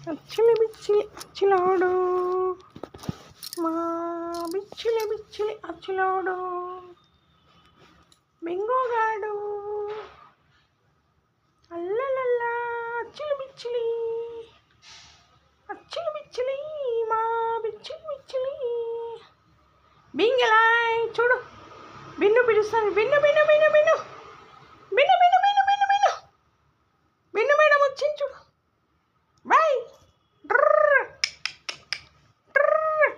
అచ్చిలి బిచ్చిలి అచ్చిలోడు మా బిచ్చిలి బిచ్చిలి అచ్చిలోడు బెంగోగాడు అల్లలల్లా అచ్చిలి బిచ్చిలి అచ్చిలి బిచ్చిలి మా బిచ్చిలి బిచ్చిలి బింగలాయ్ చూడు. బిన్ను పిలుస్తాను. బిన్ను బిన్ను బిన్ను బిన్ను బిన్ను బిన్ను బిన్ను బిన్ను బిన్ను బిన్ను మేడం వచ్చింది చూడు బాయ్ ట్రర్. ట్రర్.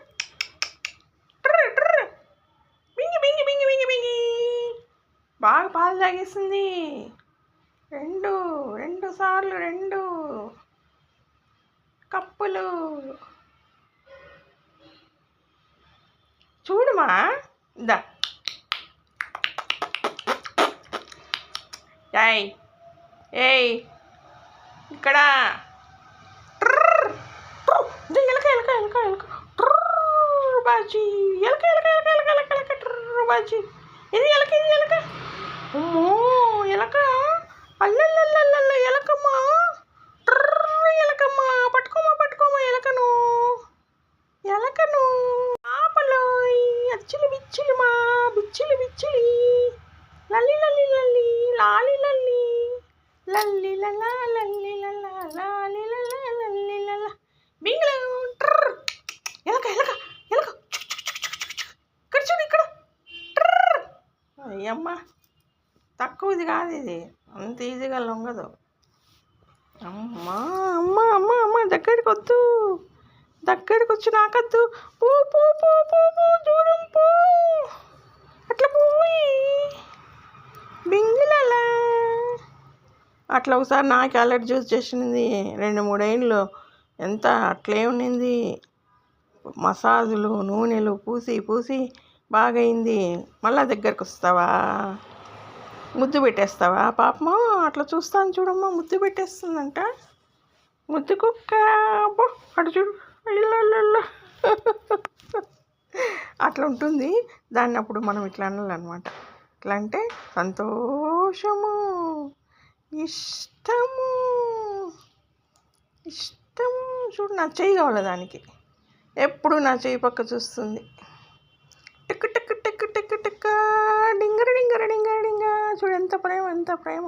ట్రర్, ట్రర్. బింగి బింగి బింగి బింగి బింగి బాగా పాలు తాగేసింది. రెండు రెండు సార్లు రెండు. కప్పులు. చూడుమా. దా. ఏయ్ ఏయ్ ఇక్కడ. ట్రర్. ట్రర్. ఎలక ఎలక ఎలక ఎలక. బాజీ. ఎలక ఎలక ఎలక ఎలక ఎలక ఎలక బాజీ. ఇది ఎలక ఇది ఎలక. అమ్మో ఎలక అల్లల్లల్లల్ల ఎలకమ్మా. ట్రర్ ఎలకమ్మా పట్టుకోమా పట్టుకోమా ఎలకను ఎలకను ఆపలోయ్ అచ్చులు బిచ్చిలి మా బిచ్చిలి లల్లి లల్లి లల్లి లాలి లల్లి లల్లి లలా లల్లి లలా లాలి లలా లల్లి లలా బింగ్లు ఎలక ఎలక ఎలక ఇక్కడ చూడు ఇక్కడ అయ్యమ్మా తక్కువది కాదు ఇది. అంత ఈజీగా లొంగదు. అమ్మా అమ్మ అమ్మ అమ్మ దగ్గరికి వద్దు. దగ్గరికి వచ్చి నాకద్దు. పో పో పో పో పో దూరం పో. అట్లా పోయి. బింగిలలా. అట్లా ఒకసారి నాకు అలర్ట్ జ్యూస్ చేసింది రెండు మూడేళ్ళు ఎంత అట్లే ఉండింది మసాజులు నూనెలు పూసి పూసి బాగైంది. మళ్ళా దగ్గరకు వస్తావా? ముద్దు పెట్టేస్తావా? పాపమా అట్లా చూస్తాను చూడమ్మా ముద్దు పెట్టేస్తుందంట. ముద్దు కుక్క అబ్బో అటు చూడు. ఇల్లల్లల్ల. అట్లా ఉంటుంది. దాన్ని అప్పుడు మనం ఇట్లా అనాలన్నమాట. ఎట్లా అంటే సంతోషము. ఇష్టము. ఇష్టం చూడు నా చెయ్యి కావాలి దానికి? ఎప్పుడు నా చెయ్యి పక్క చూస్తుంది. ఎంత ప్రేమ ఎంత ప్రేమ.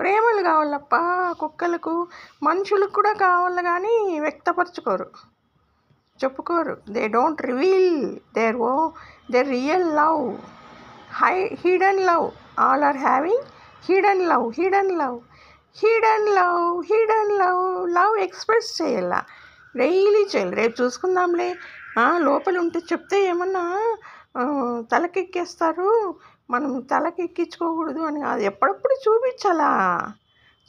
ప్రేమలు కావాలప్ప కుక్కలకు మనుషులకు కూడా కావాలి కానీ వ్యక్తపరచుకోరు. చెప్పుకోరు. They don't reveal their oh they real love high hidden love all are having hidden love hidden love hidden love hidden love love express చేయాల? డైలీ చేయాలి. రేపు చూసుకుందాంలే. లోపల ఉంటే చెప్తే ఏమన్నా తలకెక్కేస్తారు. మనం తలకెక్కించుకోకూడదు అని కాదు. ఎప్పుడప్పుడు చూపించాలా?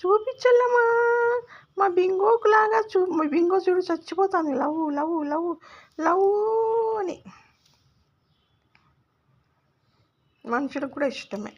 చూపించాలమ్మా మా బింగోకులాగా చూ మా బింగో చూడు చచ్చిపోతుంది. లవ్ లవ్ లవ్ లవ్ అని. మనుషులకు కూడా ఇష్టమే.